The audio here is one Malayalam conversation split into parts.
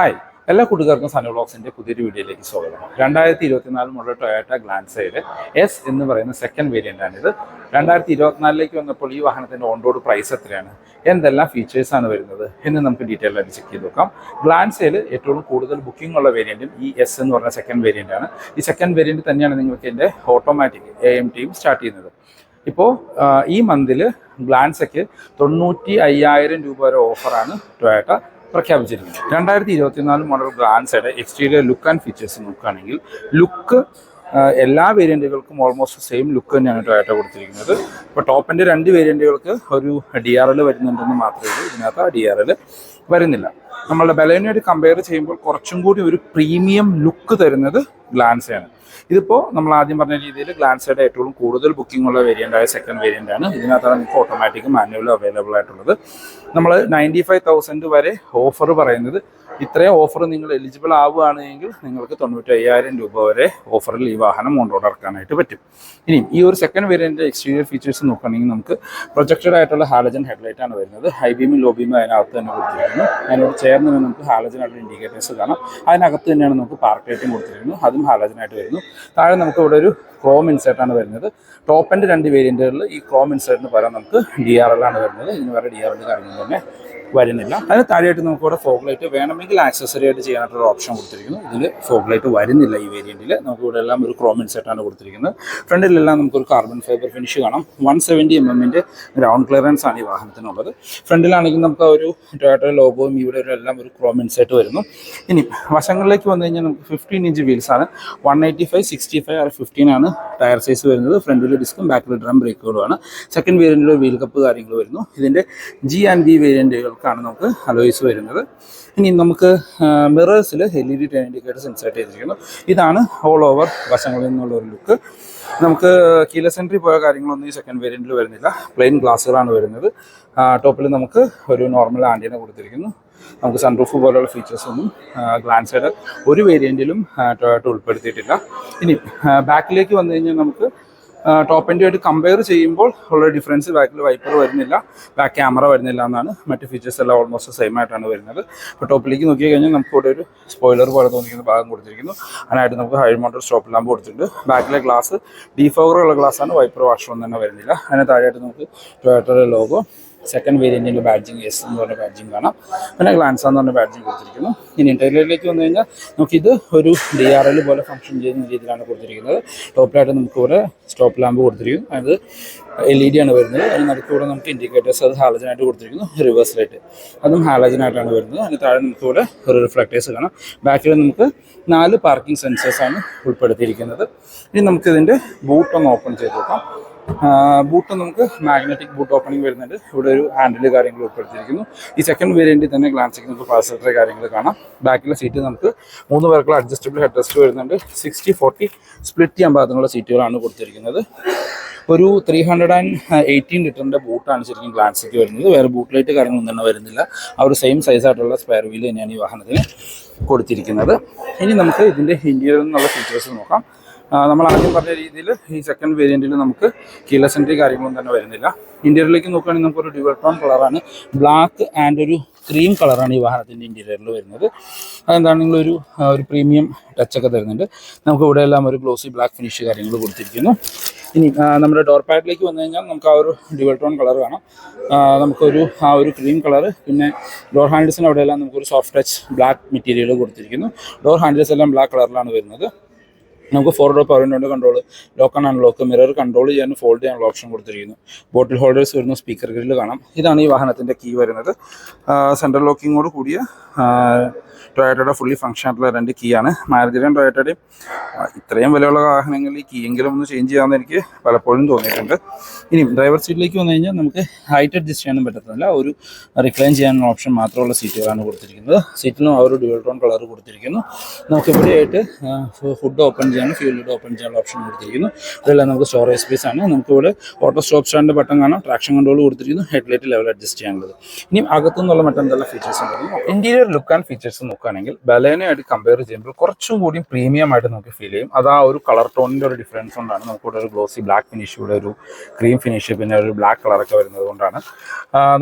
ഹായ് എല്ലാ കൂട്ടുകാർക്കും സനു ബ്ലോക്സിന്റെ പുതിയൊരു വീഡിയോയിലേക്ക് സ്വാഗതം. രണ്ടായിരത്തി ഇരുപത്തിനാല് മുതൽ ടൊയോട്ട ഗ്ലാൻസയിൽ എസ് എന്ന് പറയുന്ന സെക്കൻഡ് വേരിയന്റ് ആണിത്. രണ്ടായിരത്തി ഇരുപത്തിനാലിലേക്ക് വന്നപ്പോൾ ഈ വാഹനത്തിന്റെ ഓൺ റോഡ് പ്രൈസ് എത്രയാണ്? എന്തെല്ലാം ഫീച്ചേഴ്സ് ആണ് വരുന്നത്? എന്ന് നമുക്ക് ഡീറ്റെയിൽ ആയിട്ട് ചെക്ക് ചെയ്ത് നോക്കാം. ഗ്ലാൻസയിൽ ഏറ്റവും കൂടുതൽ ബുക്കിംഗ് ഉള്ള വേരിയന്റും ഈ എസ് എന്ന് പറഞ്ഞ സെക്കൻഡ് വേരിയന്റ് ആണ്. ഈ സെക്കൻഡ് വേരിയന്റ് തന്നെയാണ് നിങ്ങൾക്ക് ഇതിന്റെ ഓട്ടോമാറ്റിക് എ എം ടിയും സ്റ്റാർട്ട് ചെയ്യുന്നത്. ഇപ്പോൾ ഈ മന്തിൽ ഗ്ലാൻസയ്ക്ക് തൊണ്ണൂറ്റി അയ്യായിരം രൂപ വരെ ഓഫറാണ് ടൊയോട്ട പ്രഖ്യാപിച്ചിരിക്കുന്നത് രണ്ടായിരത്തി ഇരുപത്തിനാല് മോഡൽ ഗ്ലാൻസയുടെ എക്സ്റ്റീരിയർ ലുക്ക് ആൻഡ് ഫീച്ചേഴ്സ് നോക്കുകയാണെങ്കിൽ ലുക്ക് എല്ലാ വേരിയന്റുകൾക്കും ഓൾമോസ്റ്റ് സെയിം ലുക്ക് തന്നെയാണ് ടൊയാറ്റോ കൊടുത്തിരിക്കുന്നത്. ഇപ്പോൾ ടോപ്പിന്റെ രണ്ട് വേരിയന്റുകൾക്ക് ഒരു ഡി ആർ എൽ വരുന്നുണ്ടെന്ന് മാത്രമേ ഉള്ളൂ. ഇതിനകത്ത് ആ ഡി ആർ എൽ വരുന്നില്ല. നമ്മളുടെ ബലേനോട് കമ്പയർ ചെയ്യുമ്പോൾ കുറച്ചും കൂടി ഒരു പ്രീമിയം ലുക്ക് തരുന്നത് ഗ്ലാൻസയാണ് ഇതിപ്പോൾ നമ്മൾ ആദ്യം പറഞ്ഞ രീതിയിൽ ഗ്ലാൻസയുടെ ഏറ്റവും കൂടുതൽ ബുക്കിംഗ് ഉള്ള വേരിയന്റ് ആയ സെക്കൻഡ് വേരിയന്റ് ആണ്. ഇതിനകത്താണ് നമുക്ക് ഓട്ടോമാറ്റിക് മാനുവലും അവൈലബിൾ ആയിട്ടുള്ളത്. നമ്മൾ നയന്റി ഫൈവ് തൗസൻഡ് വരെ ഓഫർ പറയുന്നത് ഇത്രയും ഓഫർ നിങ്ങൾ എലിജിബിൾ ആവുകയാണെങ്കിൽ നിങ്ങൾക്ക് തൊണ്ണൂറ്റി അയ്യായിരം രൂപ വരെ ഓഫറിൽ ഈ വാഹനം ഓൺറോഡ് ഇറക്കാനായിട്ട് പറ്റും. ഇനി ഈ ഒരു സെക്കൻഡ് വേരിയന്റെ എക്സ്റ്റീരിയർ ഫീച്ചേഴ്സ് നോക്കുകയാണെങ്കിൽ നമുക്ക് പ്രൊജക്റ്റഡ് ആയിട്ടുള്ള ഹാലജൻ ഹെഡ്ലൈറ്റ് ആണ് വരുന്നത്. ഹൈ ബീമും ലോ ബീമും അതിനകത്ത് തന്നെ കൊടുത്തിരിക്കുന്നു. അതിനോട് ചേർന്ന് തന്നെ നമുക്ക് ഹാലജൻ ആയിട്ടുള്ള ഇൻഡിക്കേറ്റേഴ്സ് കാണാം. അതിനകത്ത് തന്നെയാണ് നമുക്ക് പാർക്ക് ലൈറ്റും കൊടുത്തിരിക്കുന്നത് അതും ഹാലജനായിട്ട് വരുന്നു. താഴെ നമുക്ക് ഇവിടെ ഒരു ക്രോം ഇൻസേർട്ട് ആണ് വരുന്നത്. ടോപ്പ് രണ്ട് വേരിയന്റുകളിൽ ഈ ക്രോം ഇൻസേർട്ടിന് പകരം നമുക്ക് ഡി ആർ എൽ ആണ് വരുന്നത്. ഇതിന് വേറെ ഡി ആർ എൽ കാര്യങ്ങൾ തന്നെ. വരുന്നില്ല. അതിന് താഴെയായിട്ട് നമുക്ക് ഇവിടെ ഫോഗ് ലൈറ്റ് വേണമെങ്കിൽ ആക്സസറി ആയിട്ട് ചെയ്യാനായിട്ടുള്ള ഓപ്ഷൻ കൊടുത്തിരിക്കുന്നു. ഇതിൽ ഫോഗ് ലൈറ്റ് വരുന്നില്ല ഈ വേരിയന്റിൽ നമുക്ക് ഇവിടെ എല്ലാം ഒരു ക്രോമിൻ സെറ്റാണ് കൊടുത്തിരിക്കുന്നത്. ഫ്രണ്ടിലെല്ലാം നമുക്കൊരു കാർബൺ ഫൈബർ ഫിനിഷ് കാണാം. വൺ സെവന്റി എം എമ്മിന്റെ ഗ്രൗണ്ട് ക്ലിയറൻസ് ആണ് ഈ വാഹനത്തിനുള്ളത്. ഫ്രണ്ടിലാണെങ്കിൽ നമുക്ക് ഒരു ടൊയോട്ട ലോഗോയും ഇവിടെ ഒരു എല്ലാം ഒരു ക്രോമിൻ സെറ്റ് വരുന്നു. ഇനി വശങ്ങളിലേക്ക് വന്നു കഴിഞ്ഞാൽ നമുക്ക് ഫിഫ്റ്റീൻ ഇഞ്ച് വീൽസ് ആണ്. One eighty five sixty five R fifteen ആണ് ടയർ സൈസ് വരുന്നത്. ഫ്രണ്ടിൽ ഡിസ്കും ബാക്കിൽ ഡ്രം ബ്രേക്കുകളുമാണ് സെക്കൻഡ് വേരിയന്റിൽ വീൽ കപ്പ് കാര്യങ്ങൾ വരുന്നു. ഇതിന്റെ ജി ആൻഡ് ബി വേരിയന്റുകൾക്കാണ് നമുക്ക് അലോയ്സ് വരുന്നത്. ഇനി നമുക്ക് മിറേഴ്സിൽ L E D turn indicators insert ചെയ്തിരിക്കുന്നു. ഇതാണ് ഓൾ ഓവർ വശങ്ങളിൽ നിന്നുള്ള ഒരു ലുക്ക് നമുക്ക് കീല സെൻട്രി പോയ കാര്യങ്ങളൊന്നും ഈ സെക്കൻഡ് വേരിയന്റിൽ വരുന്നില്ല. പ്ലെയിൻ ഗ്ലാസ്സുകളാണ് വരുന്നത്. ടോപ്പിൽ നമുക്ക് ഒരു നോർമൽ ആന്റീന കൊടുത്തിരിക്കുന്നു. നമുക്ക് സൺറൂഫ് പോലുള്ള ഫീച്ചേഴ്സ് ഒന്നും ഗ്ലാൻസയുടെ ഒരു വേരിയന്റിലും ടൊയോട്ട ഉൾപ്പെടുത്തിയിട്ടില്ല. ഇനി ബാക്കിലേക്ക് വന്നു കഴിഞ്ഞാൽ നമുക്ക് ടോപ്പ് എൻഡ് ആയിട്ട് കമ്പയർ ചെയ്യുമ്പോൾ ഉള്ള ഡിഫറൻസ് ബാക്കിൽ വൈപ്പർ വരുന്നില്ല ബാക്ക് ക്യാമറ വരുന്നില്ല എന്നാണ് മറ്റ് ഫീച്ചേഴ്സ് എല്ലാം ഓൾമോസ്റ്റ് സെയിം ആയിട്ടാണ് വരുന്നത്. അപ്പോൾ ടോപ്പിലേക്ക് നോക്കി കഴിഞ്ഞാൽ നമുക്ക് ഇവിടെ ഒരു സ്പോയിലർ പോലെ തോന്നിക്കുന്ന ഭാഗം കൊടുത്തിരിക്കുന്നു. അതിനായിട്ട് നമുക്ക് ഹൈ മോട്ടർ സ്റ്റോപ്പ് ലാമ്പ് കൊടുത്തിട്ടുണ്ട്. ബാക്കിലെ ഗ്ലാസ് ഡീഫോഗറുള്ള ഗ്ലാസ്സാണ് വൈപ്പർ വാഷറൊന്നും തന്നെ വരുന്നില്ല. അതിന് താഴെയായിട്ട് നമുക്ക് ടൊയോട്ടയുടെ ലോഗോ സെക്കൻഡ് വേരിയന്റിന്റെ ബാഡ്ജിങ് എസ് എന്ന് പറഞ്ഞ ബാഡ്ജിങ് കാണാം. പിന്നെ ഗ്ലാൻസ എന്ന് പറഞ്ഞ ബാഡ്ജിങ് കൊടുത്തിരിക്കുന്നു. ഇനി ഇന്റീരിയറിലേക്ക് വന്നു കഴിഞ്ഞാൽ നമുക്കിത് ഒരു ഡി ആർ എൽ പോലെ ഫംഗ്ഷൻ ചെയ്യുന്ന രീതിയിലാണ് കൊടുത്തിരിക്കുന്നത്. ടോപ്പിലായിട്ട് നമുക്ക് ഇവിടെ സ്റ്റോപ്പ് ലാമ്പ് കൊടുത്തിരിക്കും അത് എൽ ഇ ഡി ആണ് വരുന്നത്. അതിന് നടുക്കൂടെ നമുക്ക് ഇൻഡിക്കേറ്റേഴ്സ് അത് ഹാലജനായിട്ട് കൊടുത്തിരിക്കുന്നു. റിവേഴ്സ് ലൈറ്റ് അതും ഹാലജനായിട്ടാണ് വരുന്നത്. അതിന് താഴെ നമുക്ക് ഇവിടെ ഒരു റിഫ്ലക്റ്റേഴ്സ് കാണാം. ബാക്കിൽ നമുക്ക് നാല് പാർക്കിംഗ് സെൻസേഴ്സാണ് ഉൾപ്പെടുത്തിയിരിക്കുന്നത്. ഇനി നമുക്കിതിന്റെ ബൂട്ടൊന്ന് ഓപ്പൺ ചെയ്ത് നോക്കാം. ബൂട്ട് നമുക്ക് മാഗ്നറ്റിക് ബൂട്ട് ഓപ്പണിംഗ് വരുന്നുണ്ട്. ഇവിടെ ഒരു ഹാൻഡിൽ കാര്യങ്ങൾ ഉൾപ്പെടുത്തിയിരിക്കുന്നു. ഈ സെക്കൻഡ് വേരിയന്റിൽ തന്നെ ഗ്ലാൻസിക്ക് നമുക്ക് പാസഞ്ചർ കാര്യങ്ങൾ കാണാം. ബാക്കിലെ സീറ്റ് നമുക്ക് മൂന്ന് പേർക്കുള്ള അഡ്ജസ്റ്റബിൾ ഹെഡ് റെസ്റ്റ് വരുന്നുണ്ട്. സിക്സ്റ്റി ഫോർട്ടി സ്പ്ലിറ്റ് ചെയ്യാൻ പാകത്തിനുള്ള സീറ്റുകളാണ് കൊടുത്തിരിക്കുന്നത്. ഒരു ത്രീ ഹൺഡ്രഡ് ആൻഡ് എയ്റ്റീൻ ലിറ്ററിന്റെ ബൂട്ടാണ് ശരിക്കും ഗ്ലാൻസിക്ക് വരുന്നത്. വേറെ ബൂട്ട് ലൈറ്റ് കാര്യങ്ങളൊന്നും തന്നെ വരുന്നില്ല. ആ ഒരു സെയിം സൈസായിട്ടുള്ള സ്പെയർ വീൽ തന്നെയാണ് ഈ വാഹനത്തിന് കൊടുത്തിരിക്കുന്നത്. ഇനി നമുക്ക് ഇതിന്റെ ഇന്റീരിയറിൽ നിന്നുള്ള ഫീച്ചേഴ്സ് നോക്കാം. നമ്മൾ ആദ്യം പറഞ്ഞ രീതിയിൽ ഈ സെക്കൻഡ് വേരിയന്റിൽ നമുക്ക് കീലസ് എൻട്രി കാര്യങ്ങളൊന്നും തന്നെ വരുന്നില്ല. ഇന്റീരിയറിലേക്ക് നോക്കുകയാണെങ്കിൽ നമുക്കൊരു ഡ്യുവൽ ടോൺ കളറാണ് ബ്ലാക്ക് ആൻഡ് ഒരു ക്രീം കളറാണ് ഈ വാഹനത്തിന്റെ ഇന്റീരിയറിൽ വരുന്നത്. അതെന്താണെങ്കിൽ ഒരു ഒരു പ്രീമിയം ടച്ചൊക്കെ തരുന്നുണ്ട്. നമുക്ക് ഇവിടെ എല്ലാം ഒരു ഗ്ലോസി ബ്ലാക്ക് ഫിനിഷ് കാര്യങ്ങൾ കൊടുത്തിരിക്കുന്നു. ഇനി നമ്മുടെ ഡോർ പാഡിലേക്ക് വന്നു കഴിഞ്ഞാൽ നമുക്ക് ആ ഒരു ഡ്യുവൽ ടോൺ കളർ കാണാം നമുക്കൊരു ആ ഒരു ക്രീം കളർ പിന്നെ ഡോർ ഹാൻഡിൽസിന് അവിടെയെല്ലാം നമുക്കൊരു സോഫ്റ്റ് ടച്ച് ബ്ലാക്ക് മെറ്റീരിയൽ കൊടുത്തിരിക്കുന്നു. ഡോർ ഹാൻഡിൽസ് എല്ലാം ബ്ലാക്ക് കളറിലാണ് വരുന്നത്. നമുക്ക് four door power വിൻഡോന്റെ control lock and unlock mirror control ചെയ്യാനും ഫോൾഡ് ചെയ്യാനുള്ള ഓപ്ഷൻ കൊടുത്തിരിക്കുന്നു. ബോട്ടിൽ ഹോൾഡേഴ്സ് വരുന്ന സ്പീക്കർ ഗ്രില്ല് കാണാം. ഇതാണ് ഈ വാഹനത്തിന്റെ കീ വരുന്നത്. സെൻട്രൽ ലോക്കിങ്ങോട് കൂടിയ ടൊയോട്ടയുടെ ഫുള്ളി ഫംഗ്ഷൻ ആയിട്ടുള്ള രണ്ട് കീ ആണ്. മാരുതിയുടെയും ടൊയറ്റയുടെയും ഇത്രയും വിലയുള്ള വാഹനങ്ങളിൽ കീ എങ്കിലും ഒന്ന് ചേഞ്ച് ചെയ്യാമെന്ന് എനിക്ക് പലപ്പോഴും തോന്നിയിട്ടുണ്ട്. ഇനി ഡ്രൈവർ സീറ്റിലേക്ക് വന്നു കഴിഞ്ഞാൽ നമുക്ക് ഹൈറ്റ് അഡ്ജസ്റ്റ് ചെയ്യാനും പറ്റത്തില്ല. ഒരു റിക്ലൈൻ ചെയ്യാനുള്ള ഓപ്ഷൻ മാത്രമുള്ള സീറ്റുകളാണ് കൊടുത്തിരിക്കുന്നത്. സീറ്റിനും ആ ഒരു ഡ്യൂൾ ടോൺ കളർ കൊടുത്തിരിക്കുന്നു. നമുക്ക് ഇവിടെയായിട്ട് ഫുഡ് ഓപ്പൺ ചെയ്യാൻ ചെയ്താണ് ഇവിടെ ഓപ്പൺ ചെയ്യാനുള്ള ഓപ്ഷൻ കൊടുത്തിരിക്കുന്നു അതെല്ലാം നമുക്ക് സ്റ്റോറേജ് സ്പേസ് ആണ്. നമുക്ക് ഇവിടെ ഓട്ടോ സ്റ്റോപ്പ് സ്റ്റാൻഡ് ബട്ടൺ കാണാം ട്രാക്ഷൻ കൺട്രോൾ കൊടുത്തിരിക്കുന്നു. ഹെഡ്ലൈറ്റ് ലെവൽ അഡ്ജസ്റ്റ് ചെയ്യാനുള്ളത്. ഇനി അകത്തുനിന്നുള്ള മറ്റെന്തെല്ലാം ഫീച്ചേഴ്സ് ഉണ്ട് ഇന്റീരിയർ ലുക്ക് ആൻഡ് ഫീച്ചേഴ്സ് നോക്കുകയാണെങ്കിൽ ബലേനയായിട്ട് കമ്പയർ ചെയ്യുമ്പോൾ കുറച്ചും കൂടി പ്രീമിയം ആയിട്ട് നമുക്ക് ഫീൽ ചെയ്യും. അത് ആ ഒരു കളർ ടോണിന്റെ ഒരു ഡിഫറൻസ് കൊണ്ടാണ് നമുക്ക് ഇവിടെ ഒരു ഗ്ലോസി ബ്ലാക്ക് ഫിനിഷ് ഇവിടെ ഒരു ക്രീം ഫിനിഷ് പിന്നെ ഒരു ബ്ലാക്ക് കളറൊക്കെ വരുന്നത് കൊണ്ടാണ്.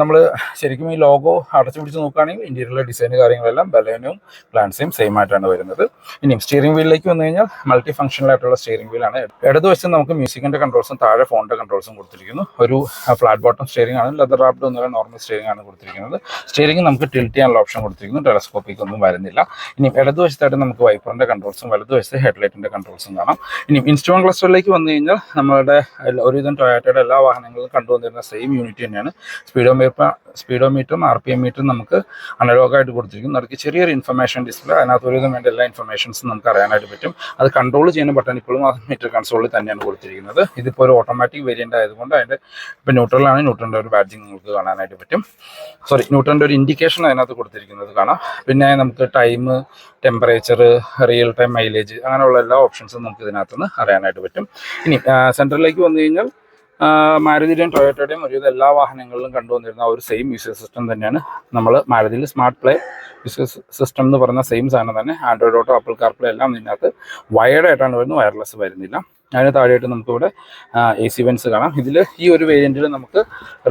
നമ്മൾ ശരിക്കും ഈ ലോഗോ അടച്ചു പിടിച്ച് നോക്കുകയാണെങ്കിൽ ഇന്റീരിയറിലെ ഡിസൈൻ കാര്യങ്ങളെല്ലാം ബലേനയും പ്ലാൻസും സെയിം ആയിട്ടാണ് വരുന്നത്. ഇനിയും സ്റ്റിയറിംഗ് വീലിലേക്ക് വന്നു കഴിഞ്ഞാൽ മൾട്ടി ഫംഗ്ഷണൽ ആയിട്ടുള്ള സ്റ്റിയറിംഗ് വീലാണ് ഇടതുവശത്ത് നമുക്ക് മ്യൂസിക്കിന്റെ കൺട്രോൾസും താഴെ ഫോണിന്റെ കൺട്രോൾസും കൊടുത്തിരിക്കുന്നു. ഒരു ഫ്ലാറ്റ് ബോട്ടം സ്റ്റിയറിംഗ് ആണ് ലെതർ റാപ്ഡ് എന്നുള്ള നോർമൽ സ്റ്റിയറിംഗ് ആണ് കൊടുത്തിരിക്കുന്നത്. സ്റ്റിയറിംഗ് നമുക്ക് ടിൽറ്റ് ചെയ്യാനുള്ള ഓപ്ഷൻ കൊടുത്തിരിക്കുന്നു ടെലസ്കോപ്പിക്ക് ഒന്നും വരുന്നില്ല. ഇനി ഇടതുവശത്തായിട്ട് നമുക്ക് വൈപ്പറിന്റെ കൺട്രോൾസും വലതുവശത്ത് ഹെഡ്ലൈറ്റിന്റെ കൺട്രോൾസും കാണാം. ഇനി ഇൻസ്ട്രുമെന്റ് ക്ലസ്റ്ററിലേക്ക് വന്നു കഴിഞ്ഞാൽ നമ്മളുടെ ഒരുവിധം ടൊയാറ്റയുടെ എല്ലാ വാഹനങ്ങളും കണ്ടുവന്നിരുന്ന സെയിം യൂണിറ്റ് തന്നെയാണ്. സ്പീഡോമീറ്റർ സ്പീഡോമീറ്ററും ആർ പി എം മീറ്ററും നമുക്ക് അനലോഗായിട്ട് കൊടുത്തിരിക്കുന്നു. കൊടുത്തിരിക്കും ചെറിയൊരു ഇൻഫർമേഷൻ ഡിസ്പ്ലേ അതിനകത്ത് ഒരുവിധം വേണ്ട എല്ലാ ഇൻഫർമേഷൻസും നമുക്ക് അറിയാനായിട്ട് പറ്റും. അത് കൺട്രോൾ ചെയ്യുന്ന ബട്ടൺ ഇപ്പോഴും ആ മീറ്റർ കൺസോളിൽ തന്നെയാണ് കൊടുത്തിരിക്കുന്നത്. ഇതിപ്പോൾ ഒരു ഓട്ടോമാറ്റിക് വേരിയന്റ് ആയതുകൊണ്ട് അതിന്റെ ഇപ്പോൾ ന്യൂട്രലാണ് ന്യൂട്രന്റെ ഒരു ബാഡ്ജിങ് നിങ്ങൾക്ക് കാണാനായിട്ട് പറ്റും. സോറി ന്യൂട്രന്റെ ഒരു ഇൻഡിക്കേഷൻ അതിനകത്ത് കൊടുത്തിരിക്കുന്നത് കാണാം. പിന്നെ നമുക്ക് time temperature real time mileage അങ്ങനെയുള്ള എല്ലാ ഓപ്ഷൻസും നമുക്ക് ഇതിനകത്തുനിന്ന് അറിയാനായിട്ട് പറ്റും. ഇനി സെൻട്രലിലേക്ക് വന്നു കഴിഞ്ഞാൽ മാരുതിയുടെയും ടൊയോട്ടയുടെയും ഒരുവിധ എല്ലാ വാഹനങ്ങളിലും കണ്ടുവന്നിരുന്ന ആ ഒരു സെയിം മ്യൂസിക് സിസ്റ്റം തന്നെയാണ്. നമ്മൾ മാരുതിയിൽ സ്മാർട്ട് പ്ലേ മ്യൂസിക് സിസ്റ്റം എന്ന് പറയുന്ന സെയിം സാധനം തന്നെ ആൻഡ്രോയിഡ് ഓട്ടോ ആപ്പിൾ കാർപ്ലേ എല്ലാം ഇതിനകത്ത് വയർഡായിട്ടാണ് വരുന്നത് വയർലെസ് വരുന്നില്ല. അതിന് താഴെയായിട്ട് നമുക്കിവിടെ എ സി വെൻസ് കാണാം. ഇതിൽ ഈ ഒരു വേരിയന്റിൽ നമുക്ക്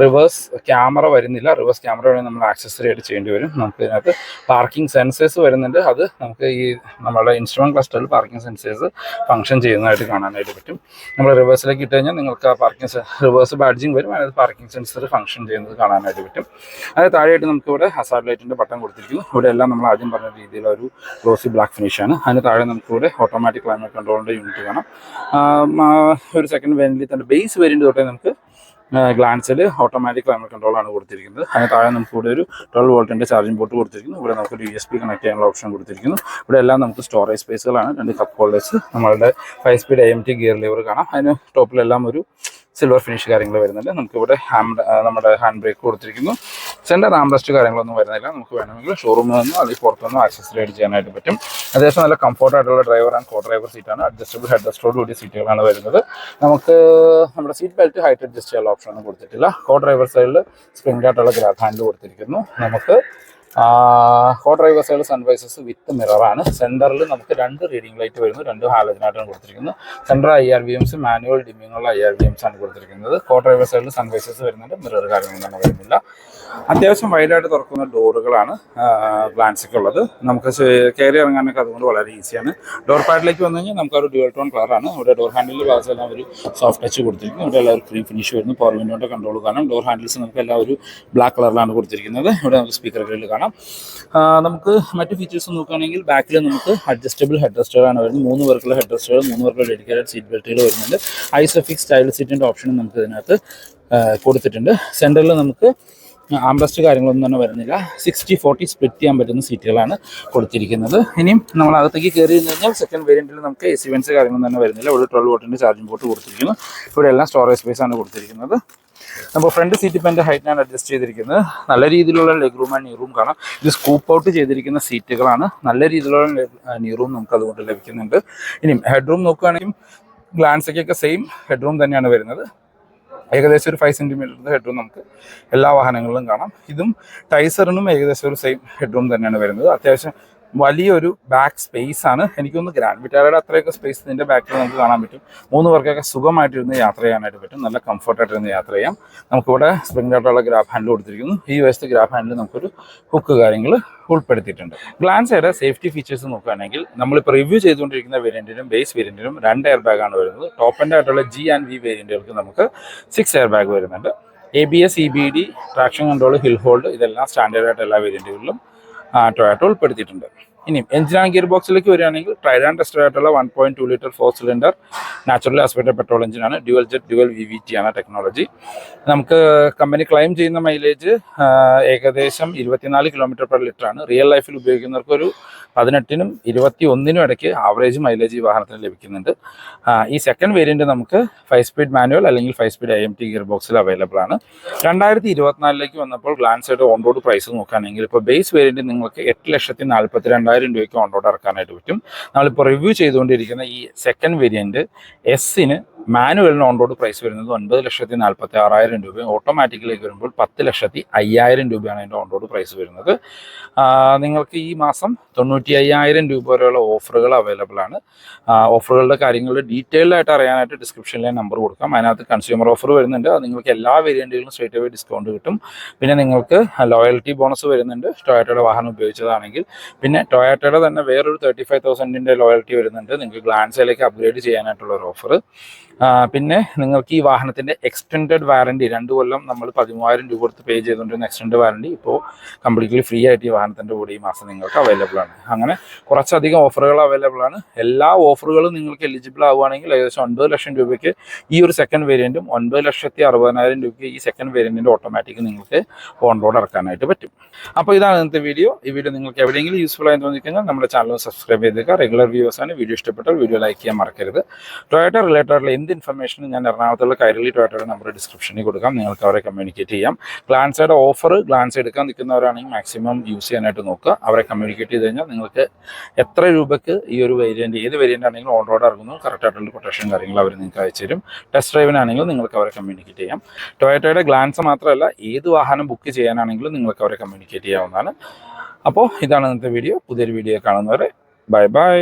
റിവേഴ്സ് ക്യാമറ വരുന്നില്ല. റിവേഴ്സ് ക്യാമറ വേണമെങ്കിൽ നമ്മൾ ആക്സസറി ആയിട്ട് ചെയ്യേണ്ടി വരും. നമുക്ക് ഇതിനകത്ത് പാർക്കിംഗ് സെൻസേഴ്സ് വരുന്നുണ്ട്. അത് നമുക്ക് ഈ നമ്മുടെ ഇൻസ്ട്രുമെന്റ് ക്ലസ്റ്ററിൽ പാർക്കിംഗ് സെൻസേഴ്സ് ഫംഗ്ഷൻ ചെയ്യുന്നതായിട്ട് കാണാനായിട്ട് പറ്റും. നമ്മൾ റിവേഴ്സിലേക്ക് ഇട്ട് കഴിഞ്ഞാൽ നിങ്ങൾക്ക് ആ പാർക്കിംഗ് റിവേഴ്സ് ബാഡ്ജിങ് വരും. അതായത് പാർക്കിംഗ് സെൻസർ ഫംഗ്ഷൻ ചെയ്യുന്നത് കാണാനായിട്ട് പറ്റും. അതിന് താഴെയായിട്ട് നമുക്ക് ഇവിടെ ഹസാർഡ് ലൈറ്റിന്റെ ബട്ടൺ കൊടുത്തിരിക്കുന്നു. ഇവിടെ എല്ലാം നമ്മൾ ആദ്യം പറഞ്ഞ രീതിയിലുള്ള ഒരു ഗ്ലോസി ബ്ലാക്ക് ഫിനിഷ് ആണ്. അതിന് താഴെ നമുക്ക് ഇവിടെ ഓട്ടോമാറ്റിക് ക്ലൈമറ്റ് കൺട്രോളിന്റെ യൂണിറ്റ് കാണാം. ഒരു സെക്കൻഡ് വേരിയന്റിൽ തന്നെ ബേസ് വേരിയന്റ് തൊട്ടേ നമുക്ക് ഗ്ലാൻസിൽ ഓട്ടോമാറ്റിക് ക്ലൈമറ്റ് കൺട്രോൾ ആണ് കൊടുത്തിരിക്കുന്നത്. അതിന് താഴെ നമുക്ക് ഇവിടെ ഒരു ട്വൽവ് വോൾട്ടിന്റെ ചാർജിംഗ് പോർട്ട് കൊടുത്തിരിക്കുന്നു. ഇവിടെ നമുക്ക് യു എസ് പി കണക്ട് ചെയ്യാനുള്ള ഓപ്ഷൻ കൊടുത്തിരിക്കുന്നു. ഇവിടെ എല്ലാം നമുക്ക് സ്റ്റോറേജ് സ്പേസുകളാണ് രണ്ട് കപ്പ് ഹോൾഡേഴ്സ് നമ്മളുടെ five speed M T gear lever കാണാം. അതിന് ടോപ്പിലെല്ലാം ഒരു സിൽവർ ഫിനിഷ് കാര്യങ്ങൾ വരുന്നുണ്ട്. നമുക്കിവിടെ ഹാൻഡ് നമ്മുടെ ഹാൻഡ് ബ്രേക്ക് കൊടുത്തിരിക്കുന്നു. സെന്റർ ആംബ്രസ്റ്റ് കാര്യങ്ങളൊന്നും വരുന്നില്ല. നമുക്ക് വേണമെങ്കിൽ ഷോറൂമിൽ നിന്നോ അല്ലെങ്കിൽ പുറത്തുനിന്നോ ആക്സസറി ആയിട്ട് ചെയ്യാനായിട്ട് പറ്റും. അത്യാവശ്യം നല്ല കംഫർട്ട് ആയിട്ടുള്ള ഡ്രൈവർ ആൻഡ് കോ ഡ്രൈവർ സീറ്റാണ് അഡ്ജസ്റ്റബിൾ ഹെഡ് റെസ്റ്റോട് കൂടിയ സീറ്റുകളാണ് വരുന്നത്. നമുക്ക് നമ്മുടെ സീറ്റ് ബെൽറ്റ് ഹൈറ്റ് അഡ്ജസ്റ്റ് ചെയ്യാനുള്ള ഓപ്ഷനൊന്നും കൊടുത്തിട്ടില്ല. കോ ഡ്രൈവർ സൈഡിൽ സ്പ്രിംഗ് ആയിട്ടുള്ള ഗ്രാഫ് ഹാൻഡിൽ കൊടുത്തിരിക്കുന്നു. നമുക്ക് കോ ഡ്രൈവേഴ്സുകൾ സൺവൈസസ് വിത്ത് മിററാണ് സെന്ററിൽ നമുക്ക് രണ്ട് റീഡിംഗ് ലൈറ്റ് വരുന്നു രണ്ട് ഹാലജനായിട്ടാണ് കൊടുത്തിരിക്കുന്നത് centre I R V Ms manual ഡിമ്മിങ്ങുള്ള I R V Ms ആണ് കൊടുത്തിരിക്കുന്നത്. ഹോ സൈഡിൽ സൺവൈസസ് വരുന്നുണ്ട് മിറർ കാര്യങ്ങളൊന്നും വരുന്നില്ല. അത്യാവശ്യം വൈഡായിട്ട് തുറക്കുന്ന ഡോറുകളാണ് ഗ്ലാൻസൊക്കെ ഉള്ളത്. നമുക്ക് കയറി ഇറങ്ങാനൊക്കെ അതുകൊണ്ട് വളരെ ഈസിയാണ് ഡോർ പാഡിലേക്ക് വന്നു കഴിഞ്ഞാൽ നമുക്ക് ഒരു ഡ്യുവൽ ടോൺ കളറാണ് ഇവിടെ ഡോർ ഹാൻഡിലിൽ ഭാഗത്ത് എല്ലാം ഒരു സോഫ്റ്റ് ടച്ച് കൊടുത്തിരിക്കുന്നു. ഇവിടെ എല്ലാം ഒരു ക്രീം ഫിനിഷ് വരുന്നു. പവർ വിൻഡോന്റെ കൺട്രോൾ കാണാം. ഡോർ ഹാൻഡിൽസ് നമുക്ക് എല്ലാം ഒരു ബ്ലാക്ക് കളറിലാണ് കൊടുത്തിരിക്കുന്നത്. ഇവിടെ നമുക്ക് സ്പീക്കർ ഗ്രില്ല് കാണാം. ആ, നമുക്ക് മറ്റു ഫീച്ചേഴ്സ് നോക്കുകയാണെങ്കിൽ ബാക്കിൽ നമുക്ക് അഡ്ജസ്റ്റബിൾ ഹെഡ് റെസ്റ്ററാണ് വരുന്നത്. മൂന്ന് പേർക്കുള്ള ഹെഡ് റെസ്റ്ററുകൾ മൂന്ന് പേർക്കുള്ള ഡെഡിക്കേറ്റഡ് സീറ്റ് ബെൽറ്റുകൾ വരുന്നുണ്ട്. ഐസോഫിക്സ് സ്റ്റൈൽ സീറ്റിന്റെ ഓപ്ഷനും നമുക്ക് ഇതിനകത്ത് കൊടുത്തിട്ടുണ്ട്. സെന്ററിൽ നമുക്ക് ആംബ്രസ്റ്റ് കാര്യങ്ങളൊന്നും തന്നെ വരുന്നില്ല. സിക്സ്റ്റി ഫോർട്ടി സ്പ്ലിറ്റ് ചെയ്യാൻ പറ്റുന്ന സീറ്റുകളാണ് കൊടുത്തിരിക്കുന്നത്. ഇനിയും നമ്മൾ അകത്തേക്ക് കയറി നിന്ന് കഴിഞ്ഞാൽ സെക്കൻഡ് വേരിയന്റിൽ നമുക്ക് എ സി വെൻസ് കാര്യങ്ങളൊന്നും തന്നെ വരുന്നില്ല. ഇവിടെ ട്വൽവ് വോട്ടിന്റെ ചാർജിംഗ് ബോട്ട് കൊടുത്തിരിക്കുന്നു. ഇവിടെ എല്ലാം സ്റ്റോറേജ് സ്പേസ് ആണ് കൊടുത്തിരിക്കുന്നത്. അപ്പോൾ ഫ്രണ്ട് സീറ്റ് ഇപ്പം എന്റെ ഞാൻ അഡ്ജസ്റ്റ് ചെയ്തിരിക്കുന്നത്. നല്ല രീതിയിലുള്ള leg room and knee room കാണാം. ഇത് സ്കൂപ്പ് ഔട്ട് ചെയ്തിരിക്കുന്ന സീറ്റുകളാണ് നല്ല രീതിയിലുള്ള നീ റൂം നമുക്ക് അതുകൊണ്ട് ലഭിക്കുന്നുണ്ട്. ഇനിയും ഹെഡ് റൂം നോക്കുകയാണെങ്കിൽ ഗ്ലാൻസൊക്കെ സെയിം ഹെഡ് റൂം തന്നെയാണ് വരുന്നത്. ഏകദേശം ഒരു ഫൈവ് സെന്റിമീറ്ററിന്റെ ഹെഡ് റൂം നമുക്ക് എല്ലാ വാഹനങ്ങളിലും കാണാം. ഇതും ടൈസറിനും ഏകദേശം ഒരു സെയിം ഹെഡ് റൂം തന്നെയാണ് വരുന്നത്. അത്യാവശ്യം വലിയൊരു ബാക്ക് സ്പേസ് ആണ്. എനിക്കൊന്ന് ഗ്രാൻഡ് വിറ്റാരയുടെ അത്രയൊക്കെ സ്പേസ് ഇതിന്റെ ബാക്കിൽ നമുക്ക് കാണാൻ പറ്റും. മൂന്ന് പേർക്കൊക്കെ സുഖമായിട്ടിരുന്ന് യാത്ര ചെയ്യാനായിട്ട് പറ്റും. നല്ല കംഫർട്ടായിട്ടിരുന്ന് യാത്ര ചെയ്യാം. നമുക്കിവിടെ സ്പ്രിംഗ് ആയിട്ടുള്ള ഗ്രാഫ് ഹാൻഡിൽ കൊടുത്തിരിക്കുന്നു. ഈ വശത്ത് ഗ്രാഫ് ഹാൻഡിൽ നമുക്കൊരു ഹുക്ക് കാര്യങ്ങൾ ഉൾപ്പെടുത്തിയിട്ടുണ്ട്. ഗ്ലാൻസയുടെ സേഫ്റ്റി ഫീച്ചേഴ്സ് നോക്കുകയാണെങ്കിൽ നമ്മളിപ്പോൾ റിവ്യൂ ചെയ്തുകൊണ്ടിരിക്കുന്ന വേരിയന്റിനും ബേസ് വേരിയന്റിനും രണ്ട് എയർ ബാഗാണ് വരുന്നത്. ടോപ്പ് എൻഡ് ആയിട്ടുള്ള ജി ആൻഡ് വി വേരിയന്റുകൾക്ക് നമുക്ക് സിക്സ് എയർ ബാഗ് വരുന്നുണ്ട്. A B S E B D traction control hill hold ഇതെല്ലാം സ്റ്റാൻഡേർഡായിട്ട് എല്ലാ വേരിയന്റുകളിലും ടൊയാറ്റോ ഉൾപ്പെടുത്തിയിട്ടുണ്ട്. ഇനി എഞ്ചിൻ ആൻഡ് ഗിയർ ബോക്സിലേക്ക് വരികയാണെങ്കിൽ ട്രൈഡ് ആൻഡ് ടെസ്റ്റഡ് ആയിട്ടുള്ള one point two litre four cylinder natural aspect petrol എഞ്ചിനാണ് dual jet dual V V T ആണ് ടെക്നോളജി നമുക്ക് കമ്പനി ക്ലെയിം ചെയ്യുന്ന മൈലേജ് ഏകദേശം ഇരുപത്തിനാല് കിലോമീറ്റർ പെർ ലിറ്റർ ആണ്. റിയൽ ലൈഫിൽ ഉപയോഗിക്കുന്നവർക്ക് ഒരു പതിനെട്ടിനും ഇരുപത്തി ഒന്നിനും ഇടയ്ക്ക് ആവറേജ് മൈലേജ് ഈ വാഹനത്തിന് ലഭിക്കുന്നുണ്ട്. ഈ സെക്കൻഡ് വേരിയന്റ് നമുക്ക് ഫൈവ് സ്പീഡ് മാനുവൽ അല്ലെങ്കിൽ five speed I M T gear ബോക്സിൽ അവൈലബിൾ ആണ്. രണ്ടായിരത്തി ഇരുപത്തിനാലിലേക്ക് വന്നപ്പോൾ ഗ്ലാൻസ് ആയിട്ട് ഓൺ റോഡ് പ്രൈസ് നോക്കുകയാണെങ്കിൽ ഇപ്പോൾ ബേസ് വേരിയന്റ് നിങ്ങൾക്ക് എട്ട് ലക്ഷത്തി നാൽപ്പത്തി രണ്ടായിരം രൂപയ്ക്ക് ഓൺ റോഡ് ഇറക്കാനായിട്ട് പറ്റും. നമ്മളിപ്പോൾ റിവ്യൂ ചെയ്തുകൊണ്ടിരിക്കുന്ന ഈ സെക്കൻഡ് വേരിയന്റ് എസ്സിന് മാനുവലിന് ഓൺ റോഡ് പ്രൈസ് വരുന്നത് ഒൻപത് ലക്ഷത്തി നാൽപ്പത്തി ആറായിരം രൂപയും ഓട്ടോമാറ്റിക്കിലേക്ക് വരുമ്പോൾ പത്ത് ലക്ഷത്തി അയ്യായിരം രൂപയാണ് അതിന്റെ ഓൺ റോഡ് പ്രൈസ് വരുന്നത്. നിങ്ങൾക്ക് ഈ മാസം തൊണ്ണൂറ്റി അയ്യായിരം രൂപ വരെയുള്ള ഓഫറുകൾ അവൈലബിൾ ആണ്. ഓഫറുകളുടെ കാര്യങ്ങൾ ഡീറ്റെയിൽഡ് ആയിട്ട് അറിയാനായിട്ട് ഡിസ്ക്രിപ്ഷനിലെ നമ്പർ കൊടുക്കാം. അതിനകത്ത് കൺസ്യൂമർ ഓഫർ വരുന്നുണ്ട്. അത് നിങ്ങൾക്ക് എല്ലാ വേരിയന്റുകളും സ്ട്രേറ്റ് അവേ ഡിസ്കൗണ്ട് കിട്ടും. പിന്നെ നിങ്ങൾക്ക് ലോയൽറ്റി ബോണസ് വരുന്നുണ്ട്. ടൊയറ്റയുടെ വാഹനം ഉപയോഗിച്ചതാണെങ്കിൽ. പിന്നെ ടൊയാറ്റയുടെ തന്നെ വേറൊരു തേർട്ടി ഫൈവ് തൗസൻഡിന്റെ ലോയൽറ്റി വരുന്നുണ്ട്. നിങ്ങൾക്ക് ഗ്ലാൻസയിലേക്ക് അപ്ഗ്രേഡ് ചെയ്യാനായിട്ടുള്ള ഒരു ഓഫർ പിന്നെ നിങ്ങൾക്ക് ഈ വാഹനത്തിന്റെ എക്സ്റ്റെൻഡ് വാറണ്ടി രണ്ട് കൊല്ലം നമ്മൾ പതിമൂവായിരം രൂപ കൊടുത്ത് പേ ചെയ്തുകൊണ്ടിരുന്ന എക്സ്റ്റെൻഡ് വാറണ്ടി ഇപ്പോൾ കംപ്ലീറ്റ്ലി ഫ്രീ ആയിട്ട് ഈ വാഹനത്തിന്റെ കൂടെ ഈ മാസം നിങ്ങൾക്ക് അവൈലബിൾ ആണ്. അങ്ങനെ കുറച്ചധികം ഓഫറുകൾ അവൈലബിൾ ആണ്. എല്ലാ ഓഫറുകളും നിങ്ങൾക്ക് എലിജിബിൾ ആവുകയാണെങ്കിൽ ഏകദേശം ഒൻപത് ലക്ഷം രൂപയ്ക്ക് ഈ ഒരു സെക്കൻഡ് വേരിയന്റും ഒൻപത് ലക്ഷത്തി അറുപതിനായിരം രൂപയ്ക്ക് ഈ സെക്കൻഡ് വേരിയന്റിന്റെ ഓട്ടോമാറ്റിക് നിങ്ങൾക്ക് ഓൺ റോഡ് ഇറക്കാനായിട്ട് പറ്റും. അപ്പോൾ ഇതാണ് ഇന്നത്തെ വീഡിയോ ഈ വീഡിയോ നിങ്ങൾക്ക് എവിടെയെങ്കിലും യൂസ്ഫുൾ ആയി തോന്നിക്കഴിഞ്ഞാൽ നമ്മുടെ ചാനൽ സബ്സ്ക്രൈബ് ചെയ്തേക്കുക റെഗുലർ വ്യൂവേഴ്സ് ആണ്. വീഡിയോ ഇഷ്ടപ്പെട്ടാൽ വീഡിയോ ലൈക്ക് ചെയ്യാൻ മറക്കരുത്. ടൊയോട്ട റിലേറ്റഡ് എന്ത് ഇൻഫർമേഷനും ഞാൻ എറണാകുളത്തുള്ള കൈരളി ടൊയോട്ടയുടെ നമ്പർ ഡിസ്ക്രിപ്ഷനിൽ കൊടുക്കാം. നിങ്ങൾക്ക് അവരെ കമ്മ്യൂണിക്കേറ്റ് ചെയ്യാം. ഗ്ലാൻസയുടെ ഓഫർ ഗ്ലാൻസ് എടുക്കാൻ നിൽക്കുന്നവരാണെങ്കിൽ മാക്സിമം യൂസ് ചെയ്യാനായിട്ട് നോക്കുക. അവരെ കമ്മ്യൂണിക്കേറ്റ് ചെയ്ത് കഴിഞ്ഞാൽ നിങ്ങൾക്ക് എത്ര രൂപയ്ക്ക് ഈ ഒരു വേരിയന്റ് ഏത് വേരിയന്റ് ആണെങ്കിലും ഓൺ റോഡ് ഇറങ്ങുന്നു. കറക്റ്റായിട്ടുള്ള കൊട്ടേഷൻ കാര്യങ്ങൾ അവർ നിങ്ങൾക്ക് അയച്ചു തരും. ടെസ്റ്റ് ഡ്രൈവിനാണെങ്കിലും നിങ്ങൾക്ക് അവരെ കമ്മ്യൂണിക്കേറ്റ് ചെയ്യാം. ടൊയോട്ടയുടെ ഗ്ലാൻസ് മാത്രമല്ല ഏത് വാഹനം ബുക്ക് ചെയ്യാനാണെങ്കിലും നിങ്ങൾക്ക് അവരെ കമ്മ്യൂണിക്കേറ്റ് ചെയ്യാവുന്നതാണ്. അപ്പോൾ ഇതാണ് ഇന്നത്തെ വീഡിയോ പുതിയൊരു വീഡിയോ കാണുന്നവരെ ബൈ ബൈ